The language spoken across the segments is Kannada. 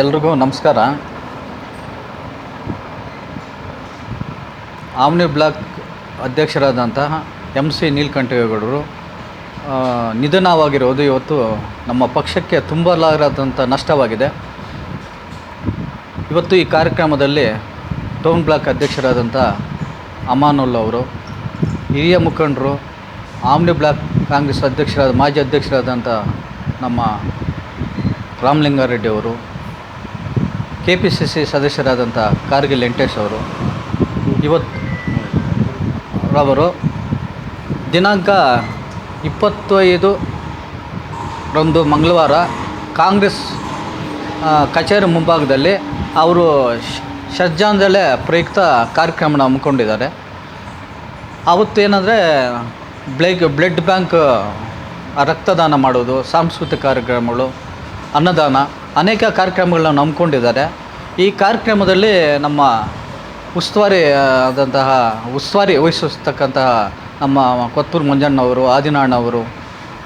ಎಲ್ರಿಗೂ ನಮಸ್ಕಾರ. ಆಮ್ನಿ ಬ್ಲಾಕ್ ಅಧ್ಯಕ್ಷರಾದಂತಹ ಎಂ ಸಿ ನೀಲಕಂಠೇಗೌಡರು ನಿಧನವಾಗಿರೋದು ಇವತ್ತು ನಮ್ಮ ಪಕ್ಷಕ್ಕೆ ತುಂಬಲಾರದಂಥ ನಷ್ಟವಾಗಿದೆ. ಇವತ್ತು ಈ ಕಾರ್ಯಕ್ರಮದಲ್ಲಿ ಟೌನ್ ಬ್ಲಾಕ್ ಅಧ್ಯಕ್ಷರಾದಂಥ ಅಮಾನುಲ್ ಅವರು, ಹಿರಿಯ ಮುಖಂಡರು, ಆಮ್ನಿ ಬ್ಲಾಕ್ ಕಾಂಗ್ರೆಸ್ ಅಧ್ಯಕ್ಷರಾದ, ಮಾಜಿ ಅಧ್ಯಕ್ಷರಾದಂಥ ನಮ್ಮ ರಾಮಲಿಂಗಾರೆಡ್ಡಿ ಅವರು ಕೆ ಪಿ ಸಿ ಸಿ ಸದಸ್ಯರಾದಂಥ ಕಾರ್ಗಿಲ್ ವೆಂಕಟೇಶ್ ಅವರು ಇವತ್ತು ರವರು ದಿನಾಂಕ ಇಪ್ಪತ್ತೈದು ರಂದು ಮಂಗಳವಾರ ಕಾಂಗ್ರೆಸ್ ಕಚೇರಿ ಮುಂಭಾಗದಲ್ಲಿ ಅವರು ಶ್ರದ್ಧಾಂಜಲಿ ಪ್ರಯುಕ್ತ ಕಾರ್ಯಕ್ರಮನ ಹಮ್ಮಿಕೊಂಡಿದ್ದಾರೆ. ಅವತ್ತೇನೆಂದರೆ ಬ್ಲೆಗ್ ಬ್ಲಡ್ ಬ್ಯಾಂಕ್ ರಕ್ತದಾನ ಮಾಡೋದು, ಸಾಂಸ್ಕೃತಿಕ ಕಾರ್ಯಕ್ರಮಗಳು, ಅನ್ನದಾನ ಅನೇಕ ಕಾರ್ಯಕ್ರಮಗಳನ್ನ ನಂಬ್ಕೊಂಡಿದ್ದಾರೆ. ಈ ಕಾರ್ಯಕ್ರಮದಲ್ಲಿ ನಮ್ಮ ಉಸ್ತುವಾರಿ ಆದಂತಹ ಉಸ್ತುವಾರಿ ವಹಿಸಿರ್ತಕ್ಕಂತಹ ನಮ್ಮ ಕೊತ್ತೂರು ಮಂಜಣ್ಣವರು ಆದಿನಾಣ್ಣವರು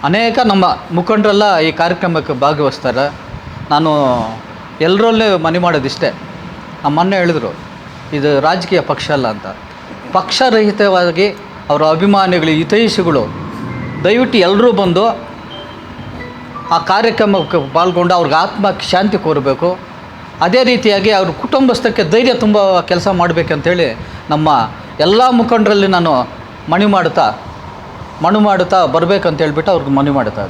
ಅನೇಕ ನಮ್ಮ ಮುಖಂಡರೆಲ್ಲ ಈ ಕಾರ್ಯಕ್ರಮಕ್ಕೆ ಭಾಗವಹಿಸ್ತಾರೆ. ನಾನು ಎಲ್ಲರಲ್ಲೇ ಮನೆ ಮಾಡೋದಿಷ್ಟೇ. ನಮ್ಮ ಮೊನ್ನೆ ಹೇಳಿದರು, ಇದು ರಾಜಕೀಯ ಪಕ್ಷ ಅಲ್ಲ ಅಂತ. ಪಕ್ಷರಹಿತವಾಗಿ ಅವರ ಅಭಿಮಾನಿಗಳು, ಹಿತೈಷಿಗಳು, ದಯವಿಟ್ಟು ಎಲ್ಲರೂ ಬಂದು ಆ ಕಾರ್ಯಕ್ರಮಕ್ಕೆ ಪಾಲ್ಗೊಂಡು ಅವ್ರಿಗೆ ಆತ್ಮಕ್ಕೆ ಶಾಂತಿ ಕೋರಬೇಕು. ಅದೇ ರೀತಿಯಾಗಿ ಅವ್ರ ಕುಟುಂಬಸ್ಥಕ್ಕೆ ಧೈರ್ಯ ತುಂಬ ಕೆಲಸ ಮಾಡಬೇಕಂತೇಳಿ ನಮ್ಮ ಎಲ್ಲ ಮುಖಂಡರಲ್ಲಿ ನಾನು ಮಣಿ ಮಾಡುತ್ತಾ ಮಣಿ ಮಾಡುತ್ತಾ ಬರಬೇಕಂತ ಹೇಳ್ಬಿಟ್ಟು ಅವ್ರಿಗೆ ಮನವಿ ಮಾಡುತ್ತಾ